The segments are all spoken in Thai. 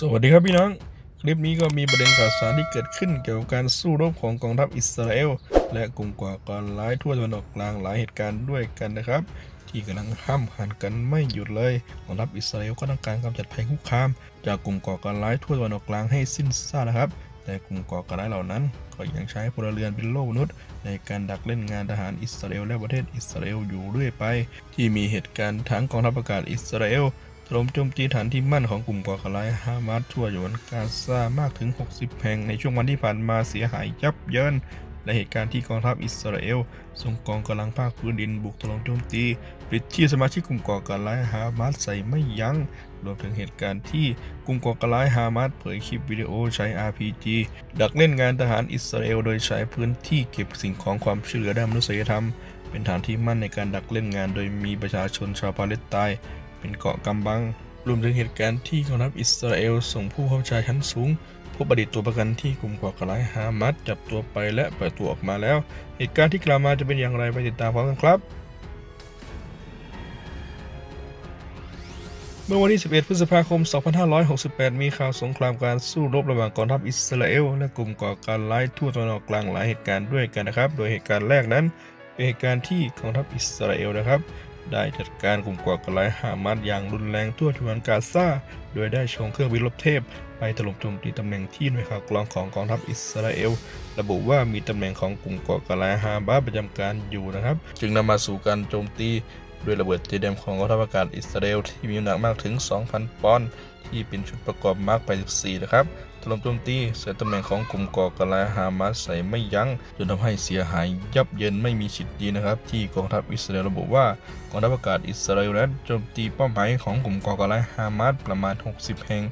สวัสดีครับพี่น้อง คลิปนี้ก็มีประเด็นข่าวสารที่เกิดขึ้นเกี่ยวกับการสู้รบของกองทัพอิสราเอล และกลุ่มก่อการร้ายทั่วตะวันออกกลางหลายเหตุการณ์ด้วยกันนะครับ ที่กำลังห้ามหันกันไม่หยุดเลยกองทัพอิสราเอลก็ต้องการกำจัดภัยคุกคาม จากกลุ่มก่อการร้ายทั่วตะวันออกกลางให้สิ้นซากนะครับ แต่กลุ่มก่อการร้ายเหล่านั้น ก็ยังใช้พลเรือนเป็นโล่มนุษย์ ในการดักเล่นงานทหารอิสราเอลและประเทศอิสราเอลอยู่เรื่อยไป ที่มีเหตุการณ์ทั้งกองทัพอากาศอิสราเอล ถล่มโจมตีฐานที่มั่นของกลุ่มก่อการร้ายฮามาสทั่วฉนวนกาซามากถึง 60 แห่งในช่วงวันที่ผ่านมาเสียหายยับเยินและเหตุการณ์ที่กองทัพอิสราเอลส่งกองกำลังภาคพื้นดินบุกถล่มโจมตีปลิดชีพสมาชิกกลุ่มก่อการร้ายฮามาสใส่ไม่ยัง้ง รวมถึงเหตุการณ์ที่กลุ่มก่อการร้ายฮามาสเผยคลิปวิดีโอใช้ RPG ดักเล่นงานทหารอิสราเอลโดยใช้พื้นที่เก็บสิ่งของความช่วยเหลือด้านมนุษยธรรม เป็นฐานที่มั่นในการดักเล่นงานโดยมีประชาชนชาวปาเลสไตน์ เป็นเกาะกำบัง รวมถึงเหตุการณ์ที่กองทัพอิสราเอลส่งผู้เข้าชายชั้นสูงพบอดีตตัวประกันที่กลุ่มก่อการร้ายฮามาสจับตัวไปและปล่อยตัวออกมาแล้ว เหตุการณ์ที่กล่าวมาจะเป็นอย่างไรไปติดตามพร้อมกันครับ เมื่อวันที่ 11 พฤษภาคม 2568 มีข่าวสงครามการสู้รบระหว่างกองทัพอิสราเอลและกลุ่มก่อการร้ายทั่วตะวันออกกลางหลายเหตุการณ์ด้วยกันนะครับ โดยเหตุการณ์แรกนั้นเป็นเหตุการณ์ที่กองทัพอิสราเอลนะครับ ได้จัดการกลุ่มก่อการร้ายฮามาสอย่างรุนแรงทั่วฉนวนกาซา โดยได้ชงเครื่องบินรบเทพ ไปถล่มโจมตีตำแหน่งที่หน่วยข่าวกรองของกองทัพอิสราเอล ระบุว่ามีตำแหน่งของกลุ่มก่อการร้ายฮามาสประจำการอยู่นะครับ จึงนำมาสู่การโจมตี ด้วยระเบิดเจเดมของกองทัพอากาศอิสราเอลที่มีน้ำหนักมากถึง 2,000 ปอนด์ที่เป็นชุดประกอบมาร์ก84นะครับถล่มโจมตีใส่ตำแหน่งของกลุ่มก่อการร้ายฮามาสใส่ไม่ยัง้งจนทำให้เสียหายยับเยินไม่มีฉิดดีนะครับ ที่กองทัพอิสราเอลระบุว่ากองทัพอากาศอิสราเอลนั้นโจมตีเป้าหมายของกลุ่มก่อการร้ายฮามาสประมาณ 60 แห่ง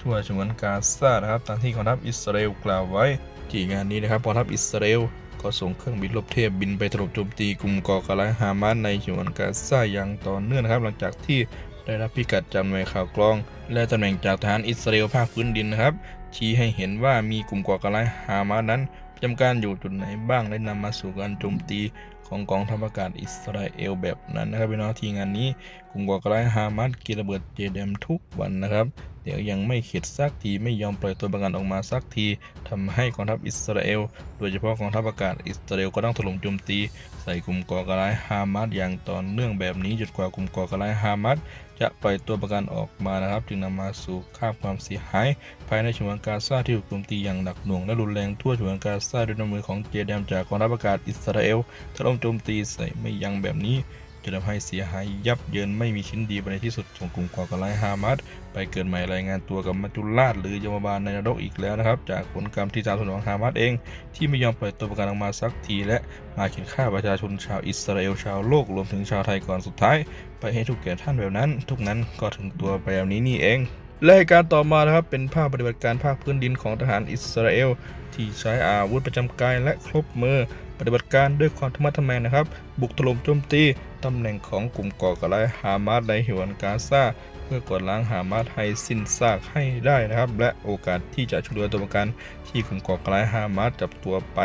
ทั่วฉนวนกาซานะครับตามที่กองทัพอิสราเอลกล่าวไว้ที่งานนี้นะครับกองทัพอิสราเอล ก็ส่งเครื่องบินรบเทพบินไปถล่มโจมตีกลุ่มก่อการร้ายฮามาสในฉนวนกาซาอย่างต่อเนื่องนะครับ หลังจากที่ได้รับพิกัดจากหน่วยข่าวกรอง และตำแหน่งจากทหารอิสราเอลภาคพื้นดินนะครับ ชี้ให้เห็นว่ามีกลุ่มก่อการร้ายฮามาสนั้นประจำการอยู่จุดไหนบ้างและนำมาสู่การโจมตีของกองทัพอากาศอิสราเอลแบบนั้นนะครับพี่น้องที่งานนี้ ลุ่มก่อการร้ายฮามาสกินระเบิดเจเดมทุกวันนะครับเดี๋ยวยังไม่เข็ดสักทีไม่ยอมปล่อยตัวประกันออกมาสักทีทำให้กองทัพอิสราเอล โดยเฉพาะกองทัพอากาศอิสราเอลก็ต้องถล่มโจมตี ใส่กลุ่มก่อการร้ายฮามาสอย่างต่อเนื่องแบบนี้จนกว่ากลุ่มก่อการร้ายฮามาสจะปล่อยตัวประกันออกมานะครับ จึงนำมาสู่ค่าความเสียหาย ภายในฉนวนกาซาที่ถูกโจมตีอย่างหนักหน่วงและรุนแรงทั่วฉนวนกาซาด้วยน้ำมือของเจเดมจากกองทัพอากาศอิสราเอลถล่มโจมตีใส่ไม่ยั้งแบบนี้ จะทำให้เสียหายยับเยินไม่มีชิ้นดีไปในที่สุดของกลุ่มก่อการร้ายฮามาสไปเกิดใหม่รายงานตัวกับมัจจุราชหรือยมบาลในนรกอีกแล้วนะครับ จากผลกรรมที่ตามสนองฮามาสเอง ที่ไม่ยอมปล่อยตัวประกันออกมาสักทีและมาเขียนฆ่าประชาชนชาวอิสราเอลชาวโลกรวมถึงชาวไทยก่อนสุดท้าย ไปให้ทุกแก่ท่านแบบนั้น ทุกนั้นก็ถึงตัวไปแบบนี้นี่เอง และเหตุการณ์ต่อมานะครับเป็นภาพปฏิบัติการภาคพื้นดินของทหารอิสราเอล ที่ใช้อาวุธประจำกายและครบมือ ปฏิบัติการด้วยความธรรมทแมงนะครับ บุกถล่มโจมตีตำแหน่งของกลุ่มก่อการร้ายฮามาสในฉนวนกาซาเพื่อกดล้างฮามาสให้สิ้นซากให้ได้นะครับ และโอกาสที่จะช่วยเหลือตัวประกันที่กลุ่มก่อการร้ายฮามาสจับตัวไป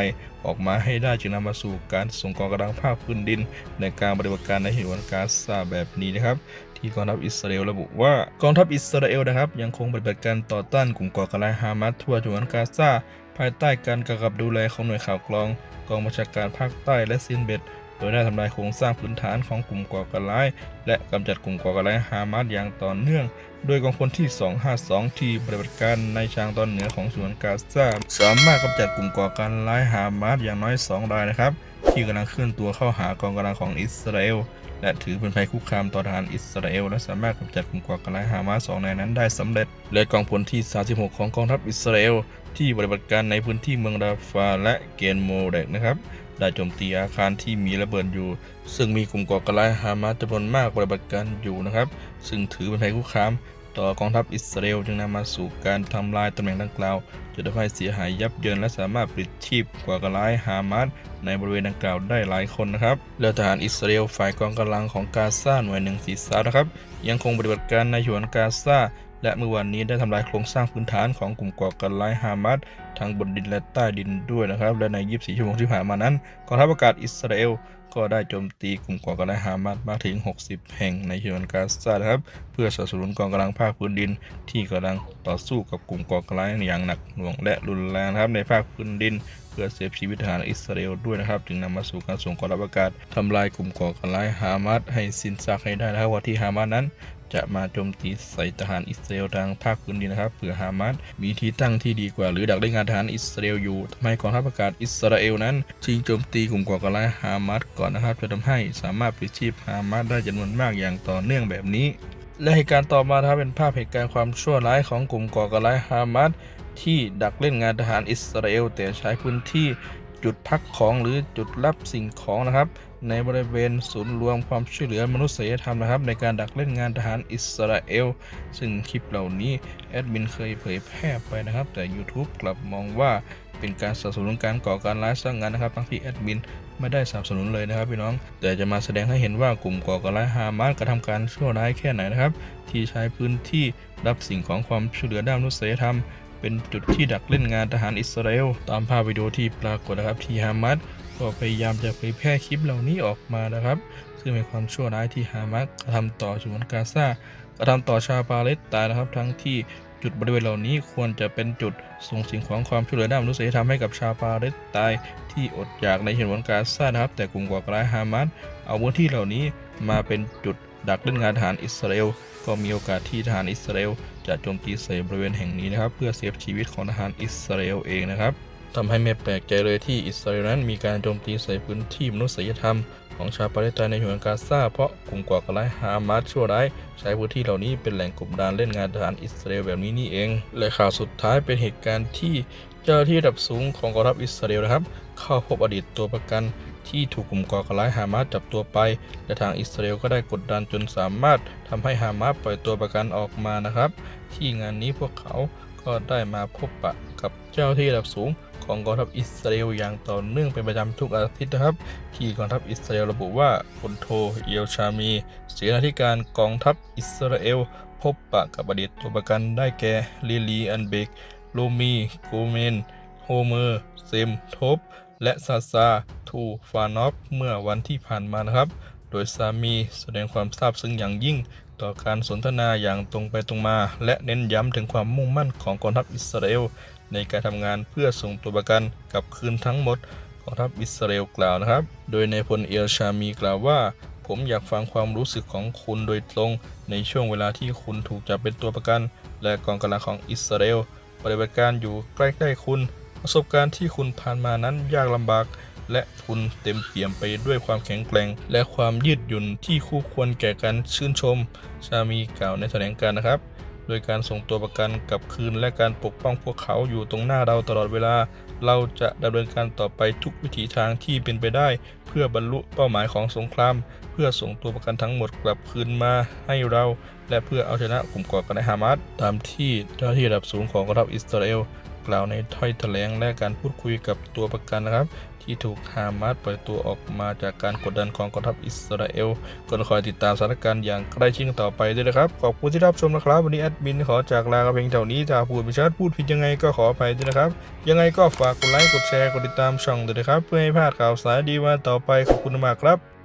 ออกมาให้ได้จึงนำมาสู่การส่งกองกำลังภาคพื้นดิน ในการปฏิบัติการในฉนวนกาซาแบบนี้นะครับ ที่กองทัพอิสราเอลระบุว่ากองทัพอิสราเอลนะครับยังคงปฏิบัติการต่อต้านกลุ่มก่อการร้ายฮามาสทั่วฉนวนกาซาภายใต้การกำกับดูแลของหน่วยข่าวกรองกองบัญชาการภาคใต้และซินเบ็ดโดยได้ทำลายโครงสร้างพื้นฐานของกลุ่มก่อการร้าย และกำจัดกลุ่มก่อการร้ายฮามาสอย่างต่อเนื่อง โดยกองพลที่ 252 ที่ปฏิบัติการในชางตอนเหนือของสวนกาซาสามารถกำจัดกลุ่มก่อการร้ายฮามาสอย่างน้อย 2 รายนะครับ ที่กำลังเคลื่อนตัวเข้าหากองกำลังของอิสราเอล และถือเป็นภัยคุกคามต่อทหารอิสราเอล และสามารถกำจัดกลุ่มก่อการร้ายฮามาสสองนายนั้นได้สำเร็จ และกองพลที่ 36 ของกองทัพอิสราเอล ที่ปฏิบัติการในพื้นที่เมืองราฟาและเกนโมเดกนะครับได้โจมตีอาคารที่มีระเบิดอยู่ ซึ่งมีกลุ่มก่อการร้ายฮามาสจำนวนมากปฏิบัติการอยู่นะครับ ซึ่งถือเป็นภัยคุกคาม ต่อกองทัพอิสราเอลจึงนำมาสู่การทำลายตำแหน่งดังกล่าวจนทำให้เสียหายยับเยินและสามารถปลิดชีพกว่ากร้ายฮามาสในบริเวณดังกล่าวได้หลายคนนะครับและทหารอิสราเอลฝ่ายกองกำลังของกาซาหน่วยหนึ่งสีสานะครับ ยังคงปฏิบัติการในฉวนกาซาและเมื่อวันนี้ได้ทำลายโครงสร้างพื้นฐานของกลุ่มก่อการร้ายฮามาสทั้งบนดินและใต้ดินด้วยนะครับ และใน 24 ชั่วโมงที่ผ่านมานั้นกองทัพอากาศอิสราเอล ก็ได้โจมตีกลุ่มก่อการร้ายฮามาสมากถึง 60 แห่งในชนวนกาซานะครับ เพื่อสนับสนุนกองกำลังภาคพื้นดิน ที่กำลังต่อสู้กับกลุ่มก่อการร้ายอย่างหนักหน่วงและรุนแรงนะครับในภาคพื้นดิน เพื่อเซฟชีวิตทหารอิสราเอลด้วยนะครับจึงนำมาสู่การส่งกองทัพอากาศทำลายกลุ่มก่อการร้ายฮามาสให้สิ้นซากให้ได้นะครับว่าที่ฮามาสนั้น จะมาโจมตีใส่ทหารอิสราเอลทางภาคพื้นดินนะครับเผื่อฮามาสมีที่ตั้งที่ดีกว่า หรือดักเล่นงานทหารอิสราเอลอยู่ทำให้กองทัพอากาศอิสราเอลนั้นชิงโจมตีกลุ่มก่อการร้ายฮามาสก่อนนะครับจะทำให้สามารถปิดชีพฮามาสได้จำนวนมากอย่างต่อเนื่องแบบนี้ และเหตุการณ์ต่อมาครับเป็นภาพเหตุการณ์ความชั่วร้ายของกลุ่มก่อการร้ายฮามาสที่ดักเล่นงานทหารอิสราเอลแต่ใช้พื้นที่ จุดพักของหรือจุดรับสิ่งของนะครับ ในบริเวณศูนย์รวมความช่วยเหลือมนุษยธรรมนะครับ ในการดักเล่นงานทหารอิสราเอล ซึ่งคลิปเหล่านี้แอดมินเคยเผยแพร่ไปนะครับ แต่ YouTube กลับมองว่าเป็นการสนับสนุนการก่อการร้ายสร้างงานนะครับทั้งที่แอดมินไม่ได้สนับสนุนเลยนะครับพี่น้อง แต่จะมาแสดงให้เห็นว่ากลุ่มก่อการร้ายฮามาสกระทำการชั่วร้ายแค่ไหนนะครับ ที่ใช้พื้นที่รับสิ่งของความช่วยเหลือด้านมนุษยธรรม เป็นจุดที่ดักเล่นงานทหารอิสราเอลตามภาพวิดีโอที่ปรากฏนะครับที่ฮามาสก็พยายามจะเผยแพร่คลิปเหล่านี้ออกมานะครับ ซึ่งเป็นความชั่วร้ายที่ฮามาสกระทำต่อฉนวนกาซากระทำต่อชาวปาเลสไตน์นะครับ ทั้งที่จุดบริเวณเหล่านี้ควรจะเป็นจุดส่งสิ่งของความช่วยเหลือด้านมนุษยธรรมให้กับชาวปาเลสไตน์ที่อดอยากในฉนวนกาซานะครับ แต่กลุ่มก่อการร้ายฮามาสเอาพื้นที่เหล่านี้มาเป็นจุดดักเล่นงานทหารอิสราเอลก็มีโอกาสที่ทหารอิสราเอล จะโจมตีใส่บริเวณแห่งนี้นะครับ เพื่อเซฟชีวิตของทหารอิสราเอลเองนะครับทำให้ไม่แปลกใจเลยที่อิสราเอลนั้นมีการโจมตีใส่พื้นที่มนุษยธรรมของชาวปาเลสไตน์ในฉนวนกาซาเพราะกลุ่มก่อการร้ายฮามาสชั่วร้าย ใช้พื้นที่เหล่านี้เป็นแหล่งกบดานเล่นงานทหารอิสราเอลแบบนี้นี่เอง และข่าวสุดท้ายเป็นเหตุการณ์ที่เจ้าหน้าที่ระดับสูงของกองทัพอิสราเอลนะครับ เข้าพบอดีตตัวประกัน ที่ถูกกลุ่มก่อการร้ายฮามาสจับตัวไป และทางอิสราเอลก็ได้กดดันจนสามารถทำให้ฮามาสปล่อยตัวประกันออกมานะครับ ที่งานนี้พวกเขาก็ได้มาพบปะกับเจ้าที่ระดับสูงของกองทัพอิสราเอลอย่างต่อเนื่องเป็นประจำทุกอาทิตย์นะครับ ที่กองทัพอิสราเอลระบุว่าพลโทเอียวชามีเสนาธิการกองทัพอิสราเอล พบปะกับอดีตตัวประกันได้แก่ลิลีอันเบกโลมีโกเมน โฮเมอร์ เซมทบ และซาซาทูฟานอฟเมื่อวันที่ผ่านมานะครับ โดยสามีแสดงความซาบซึ้งอย่างยิ่ง ต่อการสนทนาอย่างตรงไปตรงมา และเน้นย้ำถึงความมุ่งมั่นของกองทัพอิสราเอลในการทำงานเพื่อส่งตัวประกันกลับคืนทั้งหมดกองทัพอิสราเอลกล่าวนะครับ โดยในพลเอลชามีกล่าวว่า ผมอยากฟังความรู้สึกของคุณโดยตรง ในช่วงเวลาที่คุณถูกจับเป็นตัวประกัน และกองกำลังของอิสราเอลปฏิบัติการอยู่ใกล้ๆคุณ ประสบการณ์ที่คุณผ่านมานั้นยากลำบาก และคุณเต็มเปี่ยมไปด้วยความแข็งแกร่ง และความยืดหยุ่นที่คู่ควรแก่การชื่นชม ชามีกล่าวในแถลงการนะครับ โดยการส่งตัวประกันกลับคืนและการปกป้องพวกเขาอยู่ตรงหน้าเราตลอดเวลา เราจะดำเนินการต่อไปทุกวิถีทางที่เป็นไปได้ เพื่อบรรลุเป้าหมายของสงคราม เพื่อส่งตัวประกันทั้งหมดกลับคืนมาให้เรา และเพื่อเอาชนะกลุ่มก่อการร้ายฮามาสตามที่เจ้าหน้าที่ระดับสูงของกองทัพอิสราเอล กล่าวในถ้อยแถลงและการพูดคุยกับตัวประกันนะครับ ที่ถูกฮามาสปล่อยตัวออกมาจากการกดดันของกองทัพอิสราเอลก็คอยติดตามสถานการณ์อย่างใกล้ชิดต่อไปด้วยนะครับ ขอบคุณที่รับชมนะครับ วันนี้แอดมินขอจากลากเพียงเท่านี้ถ้าพูดไม่ชัดพูดผิดยังไงก็ขออภัยด้วยนะครับ ยังไงก็ฝากกดไลค์กดแชร์กดติดตามช่องด้วยนะครับ เพื่อให้พลาดข่าวสารดีมาต่อไปขอบคุณมากครับ